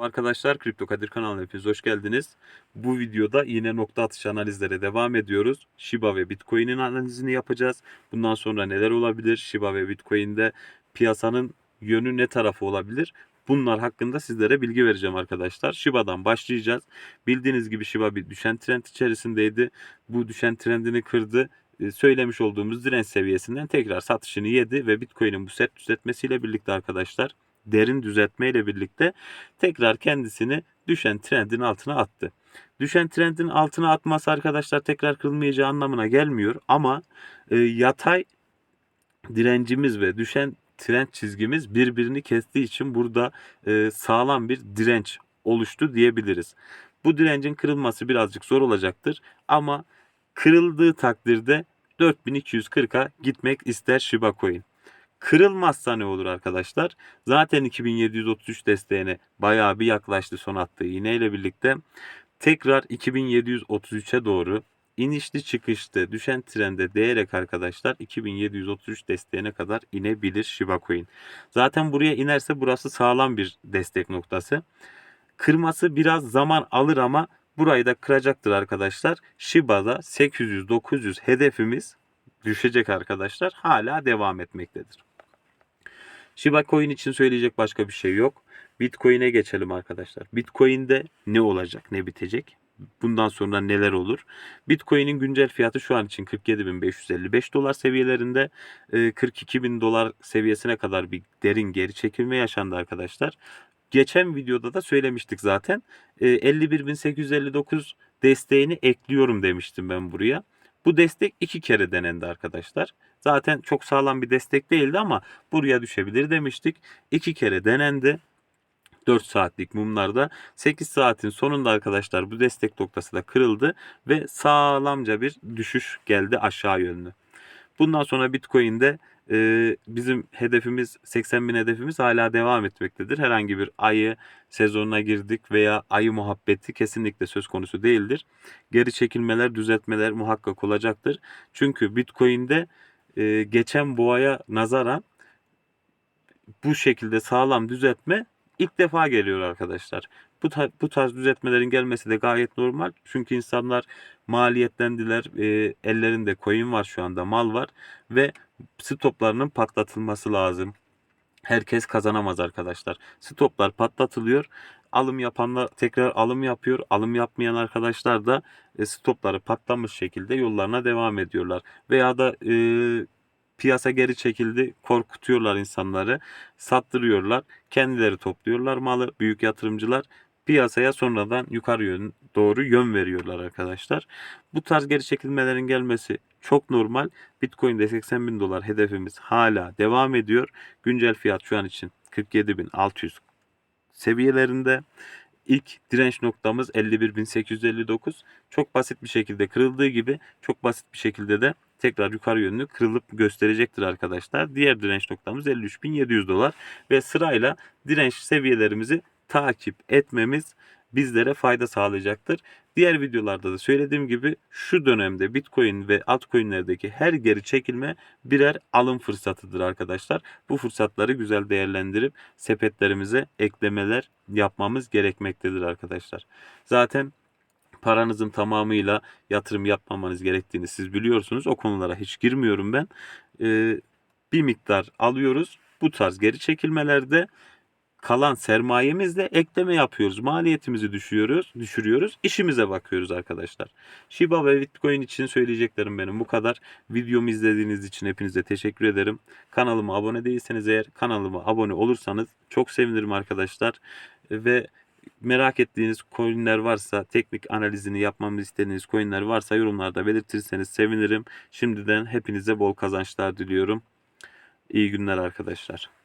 Arkadaşlar Kripto Kadir kanalına hepiniz hoş geldiniz. Bu videoda yine nokta atışı analizlere devam ediyoruz. Shiba ve Bitcoin'in analizini yapacağız. Bundan sonra neler olabilir? Shiba ve Bitcoin'de piyasanın yönü ne tarafı olabilir? Bunlar hakkında sizlere bilgi vereceğim arkadaşlar. Shiba'dan başlayacağız. Bildiğiniz gibi Shiba bir düşen trend içerisindeydi. Bu düşen trendini kırdı. Ee, Söylemiş olduğumuz direnç seviyesinden tekrar satışını yedi ve Bitcoin'in bu set düzeltmesiyle birlikte arkadaşlar derin düzeltmeyle birlikte tekrar kendisini düşen trendin altına attı. Düşen trendin altına atması arkadaşlar tekrar kırılmayacağı anlamına gelmiyor ama e, yatay direncimiz ve düşen trend çizgimiz birbirini kestiği için burada e, sağlam bir direnç oluştu diyebiliriz. Bu direncin kırılması birazcık zor olacaktır ama kırıldığı takdirde 4240'a gitmek ister Shiba Coin. Kırılmazsa ne olur arkadaşlar? Zaten 2733 desteğine bayağı bir yaklaştı son attığı iğneyle birlikte. Tekrar 2733'e doğru inişli çıkışlı düşen trende değerek arkadaşlar 2733 desteğine kadar inebilir Shiba Coin. Zaten buraya inerse burası sağlam bir destek noktası. Kırması biraz zaman alır ama burayı da kıracaktır arkadaşlar. Shiba'da 800-900 hedefimiz düşecek arkadaşlar. Hala devam etmektedir. Shiba Coin için söyleyecek başka bir şey yok. Bitcoin'e geçelim arkadaşlar. Bitcoin'de ne olacak, ne bitecek? Bundan sonra neler olur? Bitcoin'in güncel fiyatı şu an için 47.555 dolar seviyelerinde. 42.000 dolar seviyesine kadar bir derin geri çekilme yaşandı arkadaşlar. Geçen videoda da söylemiştik zaten. 51.859 desteğini ekliyorum demiştim ben buraya. Bu destek iki kere denendi arkadaşlar. Zaten çok sağlam bir destek değildi ama buraya düşebilir demiştik. İki kere denendi. 4 saatlik mumlarda 8 saatin sonunda arkadaşlar bu destek noktası da kırıldı ve sağlamca bir düşüş geldi aşağı yönlü. Bundan sonra Bitcoin'de e, bizim hedefimiz 80 bin hedefimiz hala devam etmektedir. Herhangi bir ayı sezonuna girdik veya ayı muhabbeti kesinlikle söz konusu değildir. Geri çekilmeler, düzeltmeler muhakkak olacaktır. Çünkü Bitcoin'de e, geçen boğaya nazaran bu şekilde sağlam düzeltme ilk defa geliyor arkadaşlar. Bu, tar- bu tarz düzeltmelerin gelmesi de gayet normal. Çünkü insanlar maliyetlendiler. E, ellerinde coin var şu anda, mal var ve stoplarının patlatılması lazım. Herkes kazanamaz arkadaşlar. Stoplar patlatılıyor. Alım yapanlar tekrar alım yapıyor. Alım yapmayan arkadaşlar da e, stopları patlamış şekilde yollarına devam ediyorlar. Veya da e, piyasa geri çekildi. Korkutuyorlar insanları. Sattırıyorlar. Kendileri topluyorlar malı. Büyük yatırımcılar piyasaya sonradan yukarı yön, doğru yön veriyorlar arkadaşlar. Bu tarz geri çekilmelerin gelmesi çok normal. Bitcoin'de 80 bin dolar hedefimiz hala devam ediyor. Güncel fiyat şu an için 47.600 seviyelerinde. İlk direnç noktamız 51.859. Çok basit bir şekilde kırıldığı gibi çok basit bir şekilde de tekrar yukarı yönlü kırılıp gösterecektir arkadaşlar. Diğer direnç noktamız 53.700 dolar ve sırayla direnç seviyelerimizi takip etmemiz bizlere fayda sağlayacaktır. Diğer videolarda da söylediğim gibi şu dönemde Bitcoin ve altcoin'lerdeki her geri çekilme birer alım fırsatıdır arkadaşlar. Bu fırsatları güzel değerlendirip sepetlerimize eklemeler yapmamız gerekmektedir arkadaşlar. Zaten paranızın tamamıyla yatırım yapmamanız gerektiğini siz biliyorsunuz. O konulara hiç girmiyorum ben. Ee, bir miktar alıyoruz. Bu tarz geri çekilmelerde kalan sermayemizle ekleme yapıyoruz. Maliyetimizi düşürüyoruz, düşürüyoruz. İşimize bakıyoruz arkadaşlar. Shiba ve Bitcoin için söyleyeceklerim benim bu kadar. Videomu izlediğiniz için hepinize teşekkür ederim. Kanalıma abone değilseniz eğer kanalıma abone olursanız çok sevinirim arkadaşlar. Ve merak ettiğiniz coinler varsa, teknik analizini yapmamı istediğiniz coinler varsa yorumlarda belirtirseniz sevinirim. Şimdiden hepinize bol kazançlar diliyorum. İyi günler arkadaşlar.